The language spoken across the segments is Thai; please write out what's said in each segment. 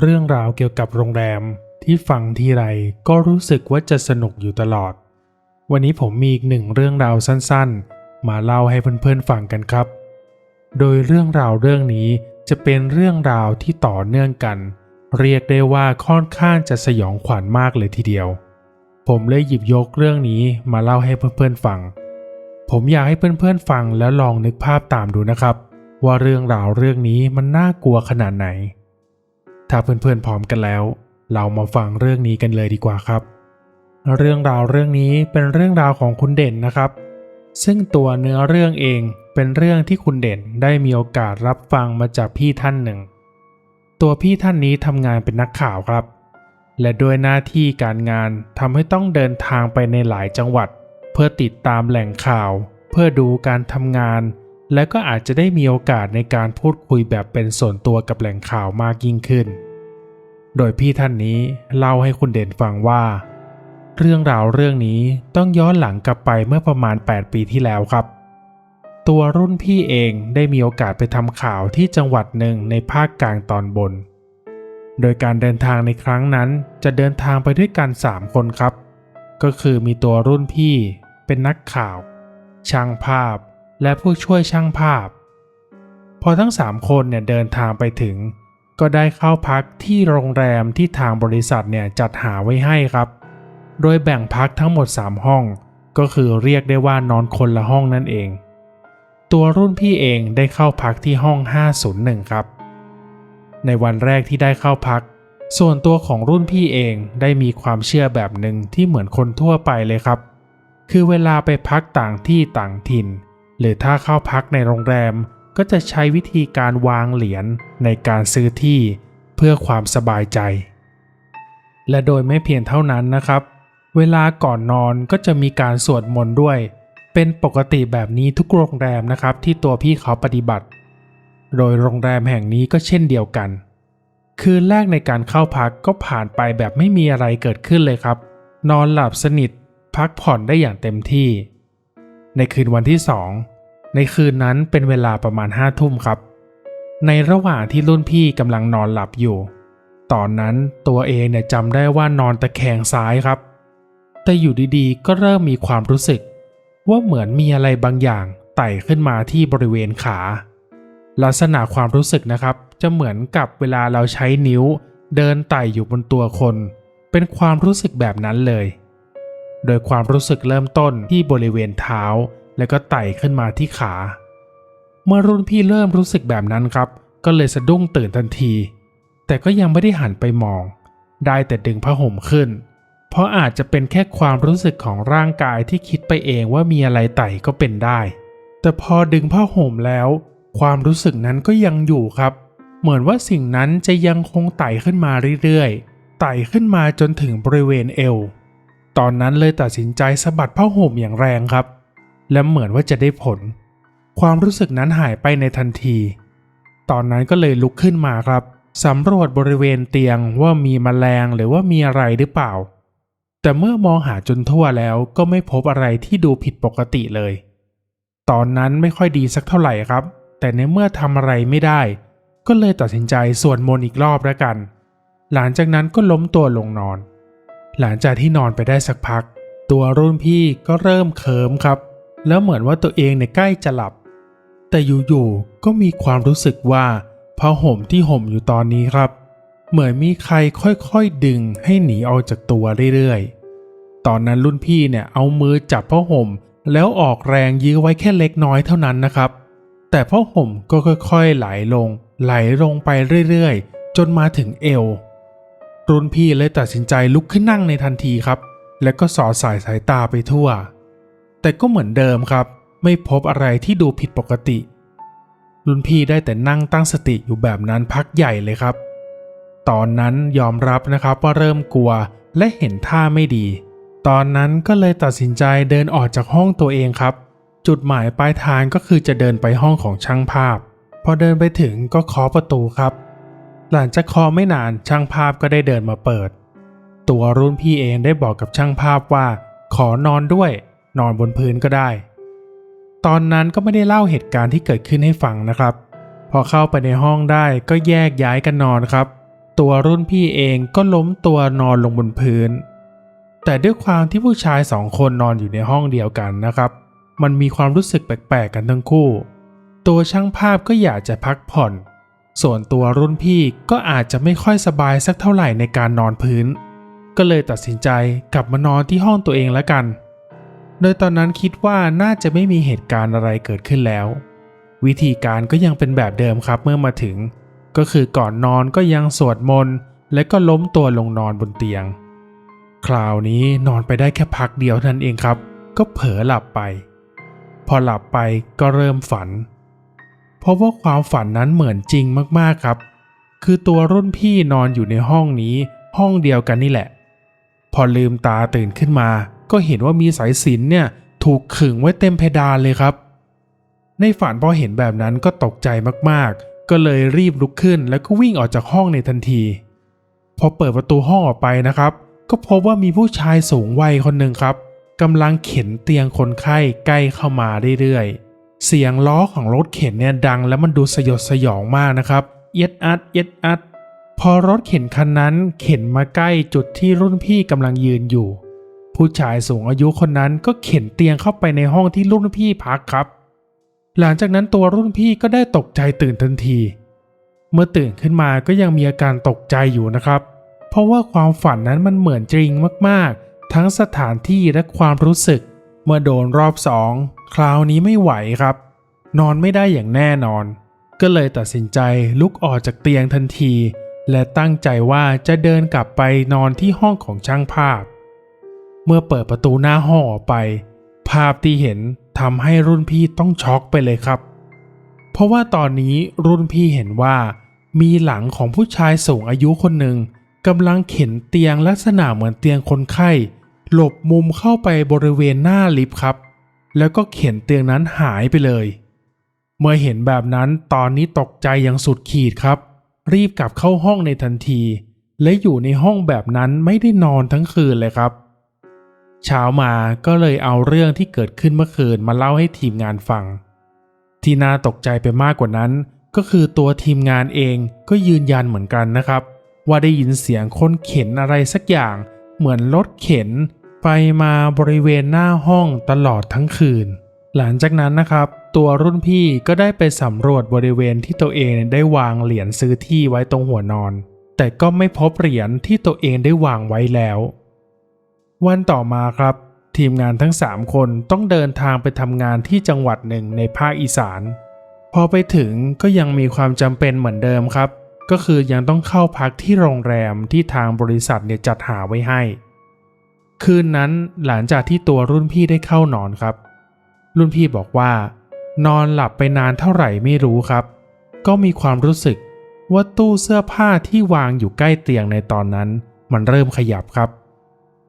เรื่องราวเกี่ยวกับโรงแรมที่ฟังทีไรก็รู้สึกว่าจะสนุกอยู่ตลอด วันนี้ผมมีอีกหนึ่งเรื่องราวสั้นๆ มาเล่าให้เพื่อนๆฟังกันครับ โดยเรื่องราวเรื่องนี้จะเป็นเรื่องราวที่ต่อเนื่องกัน เรียกได้ว่าค่อนข้างจะสยองขวัญมากเลยทีเดียว ผมเลยหยิบยกเรื่องนี้มาเล่าให้เพื่อนๆฟัง ผมอยากให้เพื่อนๆฟังแล้วลองนึกภาพตามดูนะครับ ว่าเรื่องราวเรื่องนี้มันน่ากลัวขนาดไหน ถ้าเพื่อนๆพร้อมกันแล้ว เรามาฟังเรื่องนี้กันเลยดีกว่าครับ เรื่องราวเรื่องนี้เป็นเรื่องราวของคุณเด่นนะครับ ซึ่งตัวเนื้อเรื่องเองเป็นเรื่องที่คุณเด่นได้มีโอกาสรับฟังมาจากพี่ท่านหนึ่ง ตัวพี่ท่านนี้ทำงานเป็นนักข่าวครับ และด้วยหน้าที่การงานทำให้ต้องเดินทางไปในหลายจังหวัด เพื่อติดตามแหล่งข่าว เพื่อดูการทำงาน และก็อาจจะได้มีโอกาสในการพูดคุยแบบเป็นส่วนตัวกับแหล่งข่าวมากยิ่งขึ้น โดยพี่ท่านนี้เล่าให้คุณเด่นฟังว่า เรื่องราวเรื่องนี้ต้องย้อนหลังกลับไปเมื่อประมาณ 8 ปีที่แล้วครับ ตัวรุ่นพี่เองได้มีโอกาสไปทำข่าวที่จังหวัดหนึ่งในภาคกลางตอนบน โดยการเดินทางในครั้งนั้นจะเดินทางไปด้วยกัน 3 คนครับ ก็คือมีตัวรุ่นพี่ เป็นนักข่าว ช่างภาพ และผู้ช่วยช่างภาพ พอทั้ง 3 คนเนี่ยเดินทางไปถึง ก็ได้เข้าพักที่โรงแรมที่ทางบริษัทเนี่ยจัดหาไว้ให้ครับ โดยแบ่งพักทั้งหมด 3 ห้อง ก็คือเรียกได้ว่านอนคนละห้องนั่นเอง ตัวรุ่นพี่เองได้เข้าพักที่ห้อง 501 ครับ ในวันแรกที่ได้เข้าพักส่วนตัวของรุ่นพี่เองได้มีความเชื่อแบบหนึ่งที่เหมือนคนทั่วไปเลยครับ คือเวลาไปพักต่างที่ต่างถิ่น หรือถ้าเข้าพักในโรงแรมก็จะใช้วิธีการวางเหรียญในการซื้อที่เพื่อความสบายใจ และโดยไม่เพียงเท่านั้นนะครับ เวลาก่อนนอนก็จะมีการสวดมนต์ด้วย เป็นปกติแบบนี้ทุกโรงแรมนะครับที่ตัวพี่เขาปฏิบัติ โดยโรงแรมแห่งนี้ก็เช่นเดียวกัน คืนแรกในการเข้าพักก็ผ่านไปแบบไม่มีอะไรเกิดขึ้นเลยครับ นอนหลับสนิท พักผ่อนได้อย่างเต็มที่ ในคืนวันที่สองในคืนนั้นเป็นเวลาประมาณห้าทุ่มครับ ในระหว่างที่รุ่นพี่กำลังนอนหลับอยู่ ตอนนั้นตัวเองเนี่ยจำได้ว่านอนตะแคงซ้ายครับ แต่อยู่ดีๆ ก็เริ่มมีความรู้สึก ว่าเหมือนมีอะไรบางอย่างไต่ขึ้นมาที่บริเวณขา ลักษณะความรู้สึกนะครับ จะเหมือนกับเวลาเราใช้นิ้ว เดินไต่อยู่บนตัวคน เป็นความรู้สึกแบบนั้นเลย โดยความรู้สึกเริ่มต้นที่บริเวณเท้า แล้วก็ไต่ขึ้นมาที่ขา เมื่อรุ่นพี่เริ่มรู้สึกแบบนั้นครับ ก็เลยสะดุ้งตื่นทันที แต่ก็ยังไม่ได้หันไปมอง ได้แต่ดึงผ้าห่มขึ้น เพราะอาจจะเป็นแค่ความรู้สึกของร่างกายที่คิดไปเองว่ามีอะไรไต่ก็เป็นได้ แต่พอดึงผ้าห่มแล้ว ความรู้สึกนั้นก็ยังอยู่ครับ เหมือนว่าสิ่งนั้นจะยังคงไต่ขึ้นมาเรื่อยๆไต่ขึ้นมาจนถึงบริเวณเอว ตอนนั้นเลยตัดสินใจสะบัดผ้าห่มอย่างแรงครับ และเหมือนว่าจะได้ผล ความรู้สึกนั้นหายไปในทันที ตอนนั้นก็เลยลุกขึ้นมาครับสำรวจบริเวณเตียงว่ามีแมลงหรือว่ามีอะไรหรือเปล่า แต่เมื่อมองหาจนทั่วแล้วก็ไม่พบอะไรที่ดูผิดปกติเลย ตอนนั้นไม่ค่อยดีสักเท่าไหร่ครับ แต่ในเมื่อทำอะไรไม่ได้ ก็เลยตัดสินใจสวดมนต์อีกรอบแล้วกัน หลังจากนั้นก็ล้มตัวลงนอน หลังจากที่นอนไปได้สักพัก ตัวรุ่นพี่ก็เริ่มเคิมครับ แล้วเหมือนว่าตัวเองเนี่ยใกล้จะหลับ แต่อยู่ๆก็มีความรู้สึกว่าผ้าห่มที่ห่มอยู่ตอนนี้ครับ เหมือนมีใครค่อยๆดึงให้หนีออกจากตัวเรื่อยๆ ตอนนั้นรุ่นพี่เนี่ยเอามือจับผ้าห่ม แล้วออกแรงยื้อไว้แค่เล็กน้อยเท่านั้นนะครับ แต่ผ้าห่มก็ค่อยๆไหลลง ไหลลงไปเรื่อยๆ จนมาถึงเอว รุ่นพี่เลยตัดสินใจลุกขึ้นนั่งในทันทีครับ แล้วก็สอดสายสายตาไปทั่ว แต่ก็เหมือนเดิมครับ ไม่พบอะไรที่ดูผิดปกติ รุ่นพี่ได้แต่นั่งตั้งสติอยู่แบบนั้นพักใหญ่เลยครับ ตอนนั้นยอมรับนะครับว่าเริ่มกลัวและเห็นท่าไม่ดี ตอนนั้นก็เลยตัดสินใจเดินออกจากห้องตัวเองครับ จุดหมายปลายทางก็คือจะเดินไปห้องของช่างภาพ พอเดินไปถึงก็เคาะประตูครับ หลังจากคาะไม่นานช่างภาพก็ได้เดินมาเปิด ตัวรุ่นพี่เองได้บอกกับช่างภาพว่า ขอนอนด้วย นอนบนพื้นก็ได้ ตอนนั้นก็ไม่ได้เล่าเหตุการณ์ที่เกิดขึ้นให้ฟังนะครับ พอเข้าไปในห้องได้ก็แยกย้ายกันนอนครับ ตัวรุ่นพี่เองก็ล้มตัวนอนลงบนพื้น แต่ด้วยความที่ผู้ชายสองคนนอนอยู่ในห้องเดียวกันนะครับ มันมีความรู้สึกแปลกๆกันทั้งคู่ ตัวช่างภาพก็อยากจะพักผ่อน ส่วนตัวรุ่นพี่ก็อาจจะไม่ค่อยสบายสักเท่าไหร่ในการนอนพื้น ก็เลยตัดสินใจกลับมานอนที่ห้องตัวเองแล้วกัน โดยตอนนั้นคิดว่าน่าจะไม่มีเหตุการณ์อะไรเกิดขึ้นแล้ว วิธีการก็ยังเป็นแบบเดิมครับเมื่อมาถึง ก็คือก่อนนอนก็ยังสวดมนต์และก็ล้มตัวลงนอนบนเตียง คราวนี้นอนไปได้แค่พักเดียวเท่านั้นเองครับ ก็เผลอหลับไป พอหลับไปก็เริ่มฝัน เพราะว่าความฝันนั้นเหมือนจริงมากๆครับ คือตัวรุ่นพี่นอนอยู่ในห้องนี้ ห้องเดียวกันนี่แหละ พอลืมตาตื่นขึ้นมา ก็เห็นว่ามีสายสิญจนเนี่ย ถูกขึงไว้เต็มเพดานเลยครับ ในฝันพอเห็นแบบนั้นก็ตกใจมากๆ ก็เลยรีบลุกขึ้นแล้วก็วิ่งออกจากห้องในทันที พอเปิดประตูห้องออกไปนะครับ ก็พบว่ามีผู้ชายสูงวัยคนหนึ่งครับกำลังเข็นเตียงคนไข้ใกล้เข้ามาเรื่อยๆ เสียงล้อของรถเข็นเนี่ยดังแล้วมันดูสยดสยองมากนะครับ เย็ดอัดเย็ดอัด พอรถเข็นคันนั้นเข็นมาใกล้จุดที่รุ่นพี่กำลังยืนอยู่ ผู้ชายสูงอายุคนนั้นก็เข็นเตียงเข้าไปในห้องที่รุ่นพี่พักครับ หลังจากนั้นตัวรุ่นพี่ก็ได้ตกใจตื่นทันที เมื่อตื่นขึ้นมาก็ยังมีอาการตกใจอยู่นะครับ เพราะว่าความฝันนั้นมันเหมือนจริงมากๆ ทั้งสถานที่และความรู้สึก เมื่อโดนรอบสองคราวนี้ไม่ไหวครับ นอนไม่ได้อย่างแน่นอน ก็เลยตัดสินใจลุกออกจากเตียงทันที และตั้งใจว่าจะเดินกลับไปนอนที่ห้องของช่างภาพ เมื่อเปิดประตูหน้าห้องออกไป ภาพที่เห็นทำให้รุ่นพี่ต้องช็อกไปเลยครับ เพราะว่าตอนนี้รุ่นพี่เห็นว่ามีหลังของผู้ชายสูงอายุคนหนึ่งกำลังเข็นเตียงลักษณะเหมือนเตียงคนไข้ หลบมุมเข้าไปบริเวณหน้าลิฟต์ครับ แล้วก็เข็นเตียงนั้นหายไปเลย เมื่อเห็นแบบนั้นตอนนี้ตกใจอย่างสุดขีดครับ รีบกลับเข้าห้องในทันที และอยู่ในห้องแบบนั้นไม่ได้นอนทั้งคืนเลยครับ เช้ามาก็เลยเอาเรื่องที่เกิดขึ้นเมื่อคืนมาเล่าให้ทีมงานฟัง ที่น่าตกใจไปมากกว่านั้น ก็คือตัวทีมงานเองก็ยืนยันเหมือนกันนะครับ ว่าได้ยินเสียงคนเข็นอะไรสักอย่าง เหมือนรถเข็น ไปมาบริเวณหน้าห้องตลอดทั้งคืน หลังจากนั้นนะครับ ตัวรุ่นพี่ก็ได้ไปสำรวจบริเวณที่ตัวเองได้วางเหรียญซื้อที่ไว้ตรงหัวนอน แต่ก็ไม่พบเหรียญที่ตัวเองได้วางไว้แล้ว วันต่อมาครับ ทีมงานทั้ง 3 คนต้องเดินทางไปทำงานที่จังหวัดหนึ่งในภาคอีสาน พอไปถึงก็ยังมีความจำเป็นเหมือนเดิมครับ ก็คือยังต้องเข้าพักที่โรงแรมที่ทางบริษัทเนี่ยจัดหาไว้ให้ คืนนั้นหลังจากที่ตัวรุ่นพี่ได้เข้านอนครับ รุ่นพี่บอกว่า นอนหลับไปนานเท่าไหร่ไม่รู้ครับ ก็มีความรู้สึกว่าตู้เสื้อผ้าที่วางอยู่ใกล้เตียงในตอนนั้น มันเริ่มขยับครับ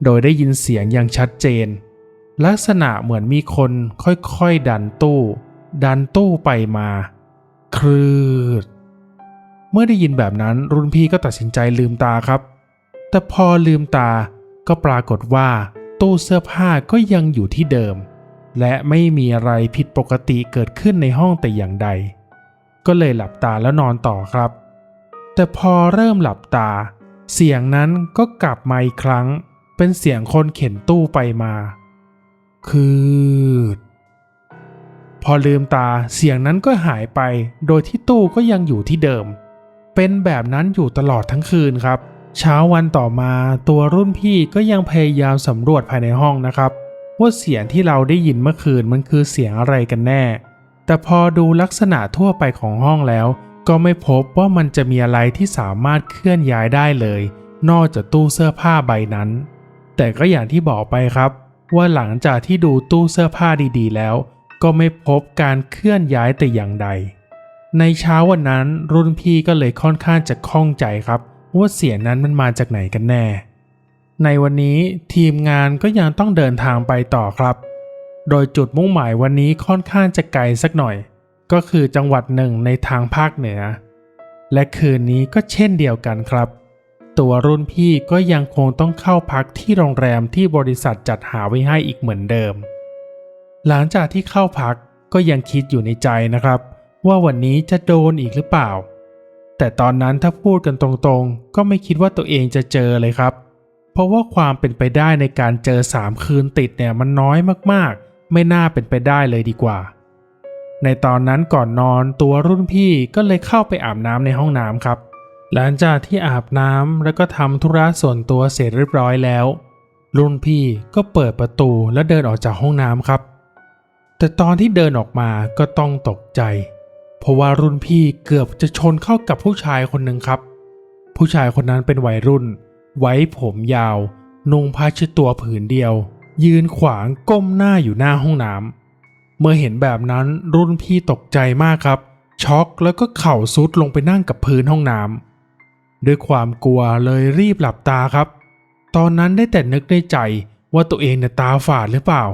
โดยได้ยินเสียงอย่างชัดเจน ลักษณะเหมือนมีคนค่อยๆดันตู้ ดันตู้ไปมา ครืด มื่อได้ยินแบบนั้นรุ่นพี่ก็ตัดสินใจลืมตาครับ แต่พอลืมตาก็ปรากฏว่า ตู้เสื้อผ้าก็ยังอยู่ที่เดิม และไม่มีอะไรผิดปกติเกิดขึ้นในห้องแต่อย่างใด ก็เลยหลับตาแล้วนอนต่อครับ แต่พอเริ่มหลับตา เสียงนั้นก็กลับมาอีกครั้ง เป็นเสียงคนเข็นตู้ไปมา คือพอลืมตาเสียงนั้นก็หายไป โดยที่ตู้ก็ยังอยู่ที่เดิม เป็นแบบนั้นอยู่ตลอดทั้งคืนครับ เช้าวันต่อมาตัวรุ่นพี่ก็ยังพยายามสำรวจภายในห้องนะครับ ว่าเสียงที่เราได้ยินเมื่อคืนมันคือเสียงอะไรกันแน่ แต่พอดูลักษณะทั่วไปของห้องแล้ว ก็ไม่พบว่ามันจะมีอะไรที่สามารถเคลื่อนย้ายได้เลย นอกจากตู้เสื้อผ้าใบนั้น แต่ก็อย่างที่บอกไปครับ ว่าหลังจากที่ดูตู้เสื้อผ้าดีๆ แล้ว ก็ไม่พบการเคลื่อนย้ายแต่อย่างใด ในเช้าวันนั้นรุ่นพี่ก็เลยค่อนข้างจะข้องใจครับ ว่าเสียงนั้นมันมาจากไหนกันแน่ ในวันนี้ทีมงานก็ยังต้องเดินทางไปต่อครับ โดยจุดมุ่งหมายวันนี้ค่อนข้างจะไกลสักหน่อย ก็คือจังหวัดหนึ่งในทางภาคเหนือ และคืนนี้ก็เช่นเดียวกันครับ ตัวรุ่นพี่ก็ยังคงต้องเข้าพักที่โรงแรมที่บริษัทจัดหาไว้ให้อีกเหมือนเดิม หลังจากที่เข้าพักก็ยังคิดอยู่ในใจนะครับ ว่าวันนี้จะโดนอีกหรือเปล่า แต่ตอนนั้นถ้าพูดกันตรงๆ ก็ไม่คิดว่าตัวเองจะเจอเลยครับ เพราะว่าความเป็นไปได้ในการเจอสามคืนติดเนี่ยมันน้อยมากๆ ไม่น่าเป็นไปได้เลยดีกว่า ในตอนนั้นก่อนนอนตัวรุ่นพี่ก็เลยเข้าไปอาบน้ำในห้องน้ำครับ หลังจากที่อาบน้ำแล้วก็ทำธุระส่วนตัวเสร็จเรียบร้อยแล้ว รุ่นพี่ก็เปิดประตูและเดินออกจากห้องน้ำครับแต่ตอนที่เดินออกมาก็ต้องตกใจ ราะว่ารุ่นพี่เกือบจะชนเข้ากับผู้ชายคนหนึ่งครับ ผู้ชายคนนั้นเป็นวัยรุ่น ไว้ผมยาว นุ่งผ้าเช็ดตัวผืนเดียว ยืนขวางก้มหน้าอยู่หน้าห้องน้ำเมื่อเห็นแบบนั้นรุ่นพี่ตกใจมากครับ ช็อกแล้วก็เข่าซุดลงไปนั่งกับพื้นห้องน้ำด้วยความกลัวเลยรีบหลับตาครับ ตอนนั้นได้แต่นึกในใจว่าตัวเองเนี่ยตาฝาดหรือเปล่า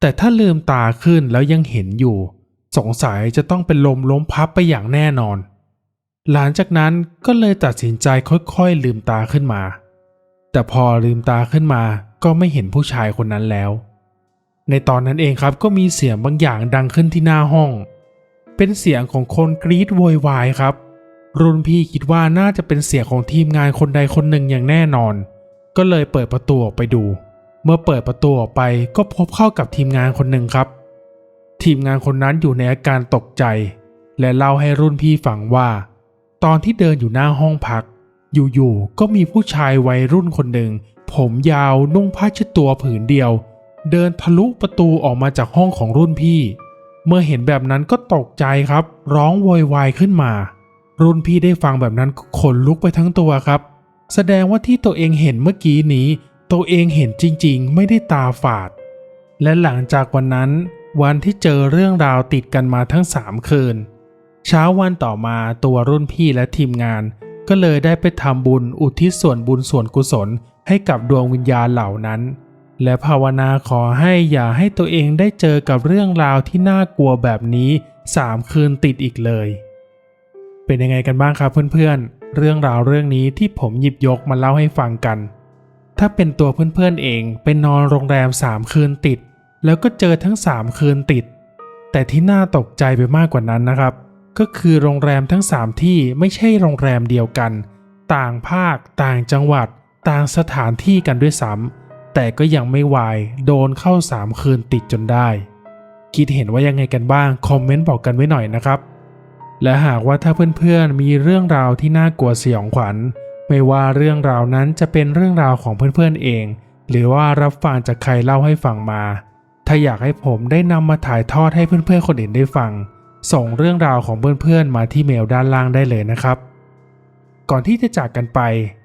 แต่ถ้าลืมตาขึ้นแล้วยังเห็นอยู่ สงสัยจะต้องเป็นลมล้มพับไปอย่างแน่นอน หลังจากนั้นก็เลยตัดสินใจค่อยๆลืมตาขึ้นมา แต่พอลืมตาขึ้นมาก็ไม่เห็นผู้ชายคนนั้นแล้ว ในตอนนั้นเองครับก็มีเสียงบางอย่างดังขึ้นที่หน้าห้อง เป็นเสียงของคนกรีดโวยวายครับ รุ่นพี่คิดว่าน่าจะเป็นเสียงของทีมงานคนใดคนหนึ่งอย่างแน่นอน ก็เลยเปิดประตูออกไปดู เมื่อเปิดประตูออกไปก็พบเข้ากับทีมงานคนหนึ่งครับ ทีมงานคนนั้นอยู่ในอาการตกใจ และเล่าให้รุ่นพี่ฟังว่า ตอนที่เดินอยู่หน้าห้องพัก อยู่ๆก็มีผู้ชายวัยรุ่นคนหนึ่ง ผมยาวนุ่งผ้าเช็ดตัวผืนเดียว เดินทะลุประตูออกมาจากห้องของรุ่นพี่ เมื่อเห็นแบบนั้นก็ตกใจครับ ร้องโวยวายขึ้นมา รุ่นพี่ได้ฟังแบบนั้นขนลุกไปทั้งตัวครับ แสดงว่าที่ตัวเองเห็นเมื่อกี้นี้ ตัวเองเห็นจริงๆ ไม่ได้ตาฝาด และหลังจากวันนั้น วันที่เจอเรื่องราวติดกันมาทั้งสามคืน เช้าวันต่อมาตัวรุ่นพี่และทีมงาน ก็เลยได้ไปทำบุญอุทิศส่วนบุญส่วนกุศลให้กับดวงวิญญาณเหล่านั้น และภาวนาขอให้อย่าให้ตัวเองได้เจอกับเรื่องราวที่น่ากลัวแบบนี้สามคืนติดอีกเลย เป็นยังไงกันบ้างครับเพื่อนๆ เรื่องราวเรื่องนี้ที่ผมหยิบยกมาเล่าให้ฟังกัน ถ้าเป็นตัวเพื่อนๆเองไปนอนโรงแรมสามคืนติด แล้วก็เจอทั้งสามคืนติด แต่ที่น่าตกใจไปมากกว่านั้นนะครับ ก็คือโรงแรมทั้ง 3 ที่ไม่ใช่โรงแรมเดียวกัน ต่างภาค ต่างจังหวัด ต่างสถานที่กันด้วยซ้ำแต่ก็ยังไม่วายโดนเข้า 3 คืนติดจนได้ คิดเห็นว่ายังไงกันบ้าง คอมเมนต์บอกกันไว้หน่อยนะครับ และหากว่าถ้าเพื่อนๆมีเรื่องราวที่น่ากลัวสยองขวัญไม่ว่าเรื่องราวนั้นจะเป็นเรื่องราวของเพื่อนๆเอง หรือว่ารับฟังจากใครเล่าให้ฟังมา ถ้าอยากให้ผมได้นำมาถ่ายทอดให้เพื่อนๆคนอื่นได้ฟัง ส่งเรื่องราวของเพื่อนๆมาที่เมลด้านล่างได้เลยนะครับ ก่อนที่จะจากกันไป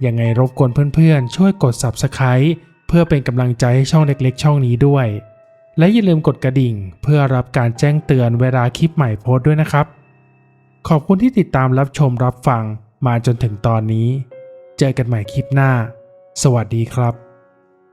ยังไงรบกวนเพื่อนๆ ช่วยกด Subscribe เพื่อเป็นกำลังใจให้ช่องเล็กๆ ช่องนี้ด้วย และอย่าลืมกดกระดิ่ง เพื่อรับการแจ้งเตือนเวลาคลิปใหม่โพสต์ด้วยนะครับ ขอบคุณที่ติดตามรับชมรับฟังมาจนถึงตอนนี้ เจอกันใหม่คลิปหน้า สวัสดีครับ